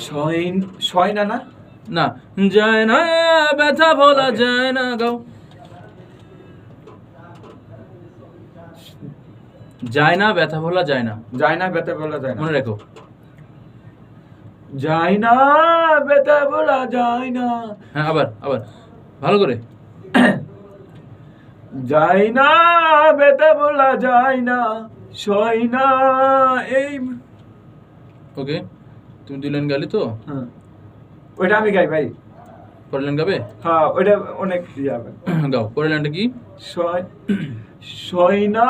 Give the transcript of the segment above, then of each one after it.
ছয় ছয় না না? না। যায় না ব্যথা বলা যায় না গাও। যায় না ব্যথা বলা যায় না। যায় না বেতা বলা যায় না। মনে রেখো। যায় না বেতা বলা যায় না। হ্যাঁ আবার আবার। ভালো করে। যায় না বলা যায় না। ছয় না এই ওকে তুমি দুই লাইন গালি তো? হ্যাঁ। ওইটা আমি গাই ভাই। পরের লাইন গাবে? হ্যাঁ ওইটা অনেক হবে। গাও পরের লাইনটা কি? ছয় ছয় না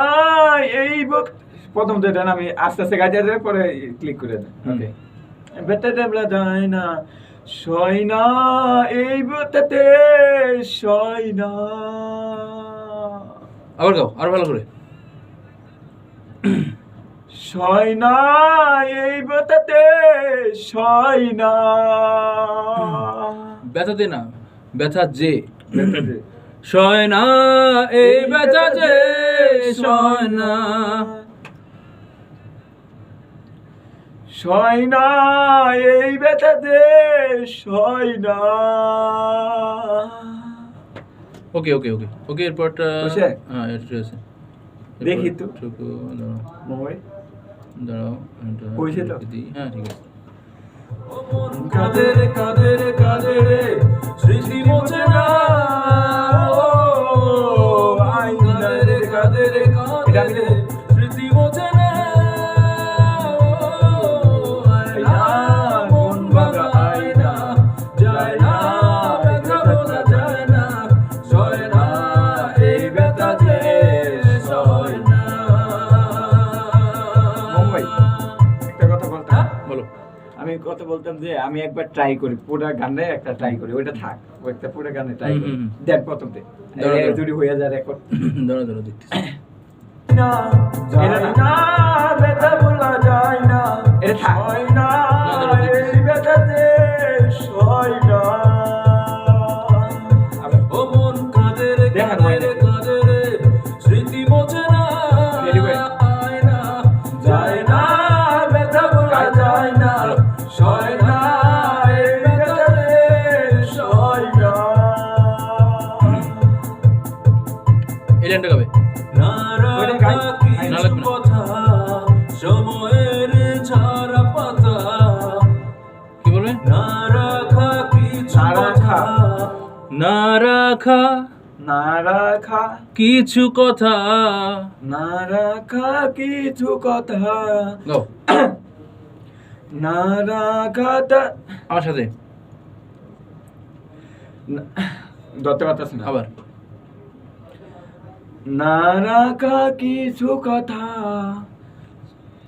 এই বুক প্রথম না আমি আস্তে আস্তে গাইতে যাই পরে ক্লিক করে দেন। ওকে বেতে দেবলা যায় না ছয় না এই বুকটাতে ছয় না আবার গাও আর ভালো করে। ছয় না এই বুকটাতে ছয় না ব্যথা দে না ব্যথা যে। সয় না এই ব্যথা যে সয় না এই বেতাতে ছয় না ওকে ওকে ওকে ওকে এরপরটা হ্যাঁ এটা আছে দেখি তো। মোবাইল দাঁড়াও। হ্যাঁ ঠিক আছে। কাদের কাদের কাদের কথা বলতাম যে আমি একবার ট্রাই করি পুরো গানে একটা ট্রাই করি ওইটা থাক একটা পুরো গানে ট্রাই করি। দেখ প্রথম দে। যদি হয়ে যায় রেকর্ড ধরো ধরো দেখতেছি। এটা না ব্যথা বলা যায় না। এটা থাক। হয় না লাইনটা গাবে না রাখা না লাগবে কথা সময়ের ঝরা পাতা কি বলবে? না রাখা কিছু কথা না রাখা না রাখা কিছু কথা। না রাখা কিছু কথা। না রাখা আমার সাথে। ধরতে পারতেছি না। আবার। না রাখা কিছু কথা।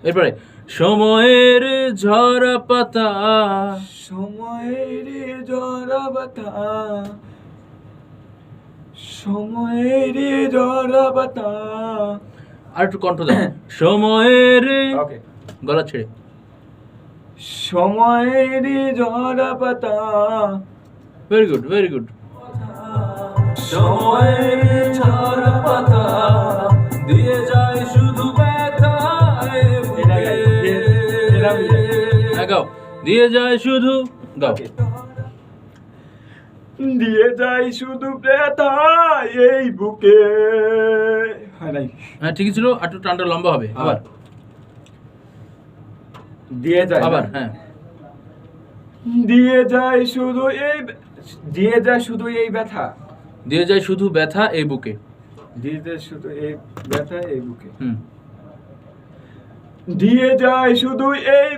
এরপরে সময়ের ঝরা পাতা। সময়ের জড়াবাতা সময়ের জড়াবাতা আর একটু কণ্ঠ দাও। সময়ের ওকে গলা ছেড়ে। সময়ের জড়াবাতা ভেরি গুড ভেরি গুড সময়ের ঝরা দিয়ে যায় শুধু গাও দিয়ে যাই শুধু ব্যথা এই বুকে। হয় হ্যাঁ ঠিকই ছিল একটু টানটা লম্বা হবে। আবার। দিয়ে যায় আবার হ্যাঁ। দিয়ে যায় শুধু এই দিয়ে যায় শুধু এই ব্যথা। দিয়ে যায় শুধু ব্যথা এই বুকে। দিয়ে যায় শুধু এই ব্যথা এই বুকে। হুম। দিয়ে যায় শুধু এই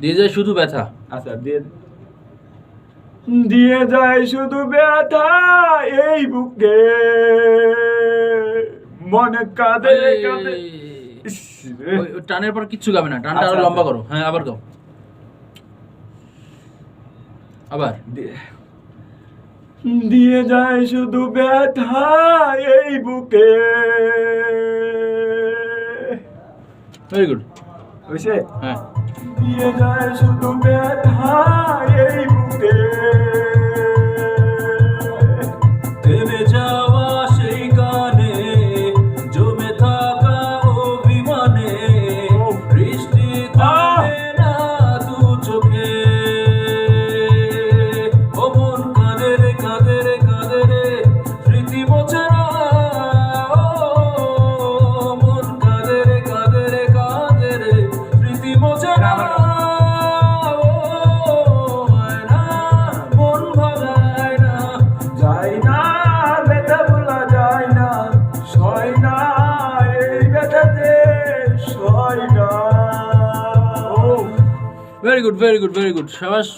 দিয়ে যায় শুধু ব্যথা। আচ্ছা দিয়ে দিয়ে যায় শুধু ব্যথা এই বুকে। মনে কাঁদে টানের পর কিচ্ছু গাবে না টানটা আরও আচ্ছা, লম্বা আচ্ছা। করো। হ্যাঁ আবার গাও। আবার। দিয়ে- দিয়ে যায় শুধু ব্যথা এই বুকে। ভেরি গুড হয়েছে? হ্যাঁ। দিয়ে যায় শুধু ব্যথা এই বুকে। Very good very good very good সাবাস